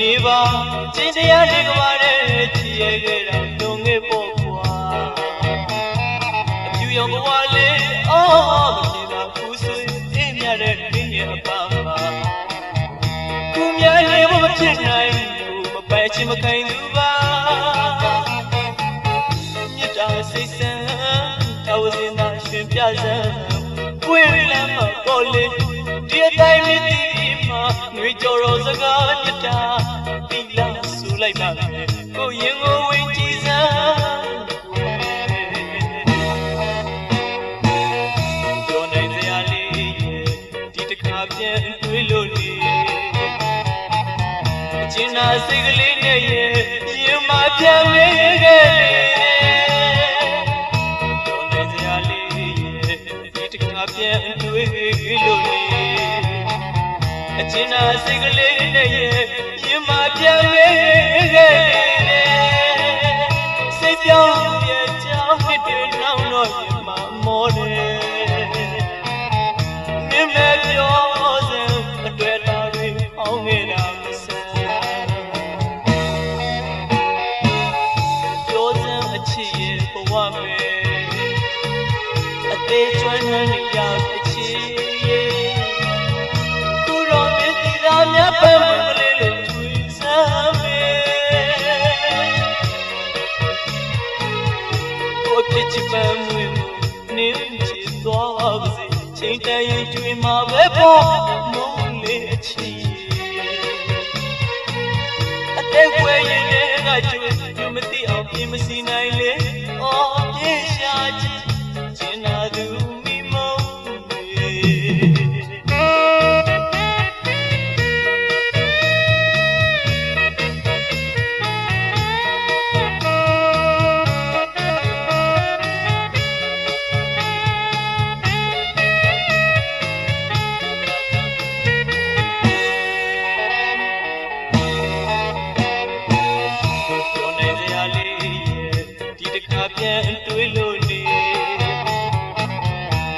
နေပါချင်းတရားနေကပါတဲ့ချီရဲခဲ့တာလုံငယ်ပေါ့ကွာအပြူရောင်ဘဝလေးအော်မပြေတာဖူးဆွေးအင်းမြတဲ့ဒင်းရဲ့အပမှာခုများလေးမဖြစ်နိုင်ဘူးမပိုင်ချင်မခိုင်သူပါမြတ်တာစိတ်ဆန်းတော်စင်သာရှင်ပြစမ်းပွင့်လမ်းမပေါ်လေဒီအတိုင်းမသိဒီ မှာငွေကြော်တော်စကားမြတ်တာတိလာဆူလိုက်ပါမယ်ကိုရင်ကိုဝင်ကြည့်စမ်းပြောနိုင်စရာလေးဒီတစ်ခါပြန်တွေးလို့လေအကျဉ်းသာစိတ်ကလေးနဲ့ရဲ့ရင်မပြန်မေးခဲ့လေပြောနိုင်စရာလေးဒီတစ်ခါပြန်တွေးလို့လေ အကျဉ်းသာစိတ်ကလေးနဲ့ရဲ့ရင်မပြန်မေးခဲ့လေစိတ်ပြောင်းရဲ့ကြောင်းနှစ်တွေနောက်တော့ရင်မမောတယ်မင်းမပြောစံအတွေ့တာတွေအောင်းနေတာမဆန်းပြောစံအချစ်ရဲ့ဘဝမယ်အသေးကျွမ်းနှံ့နေရ ကိုဖြစ်ချစ်ပန်းမွေးမှုနင်းချစ်သွားပါစေချိန်တန်ရင်ကျွေးမှာပဲပေါ့မုန်းလေးအချီအသက်ွယ်ရင်လည်းကကျွေးကျွမသိအောင်ပြင်မစီနိုင်လေအော်ပြေရှာချ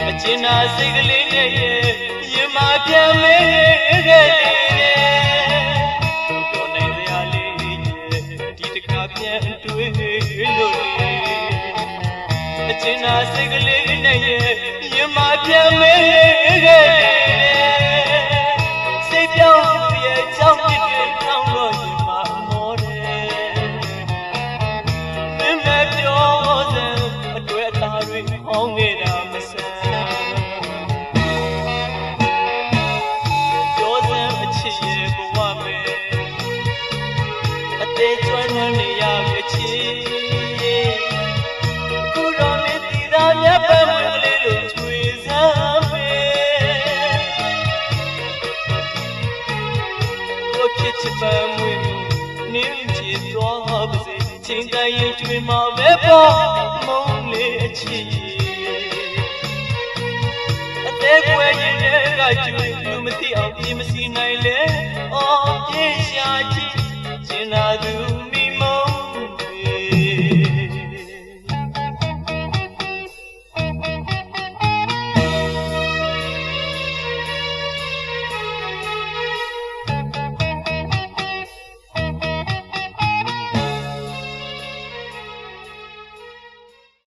အကျဉ်းသာစိတ်ကလေးနဲ့ရဲ့ရင်မပြန်မေးခဲ့လေပြောနိုင်စရာလေးရဲ့ဒီတစ်ခါပြန်တွေးလို့နေအကျဉ်းသာစိတ်ကလေးနဲ့ရဲ့ရင်မပြန်မေး ချစ်ပန်းမွေးမှုနင်းချစ်သွားပါစေချိန်တိုင်းရင်ကျွေးမှာပဲပေါ့မုန်းလေအချစ်အသေးကွယ်ရင်လည်းကကျွေးလူမသိအောင်ပြင်မစီနိုင်လေအော်ပြေရှာချစ်ကျင်နာသူ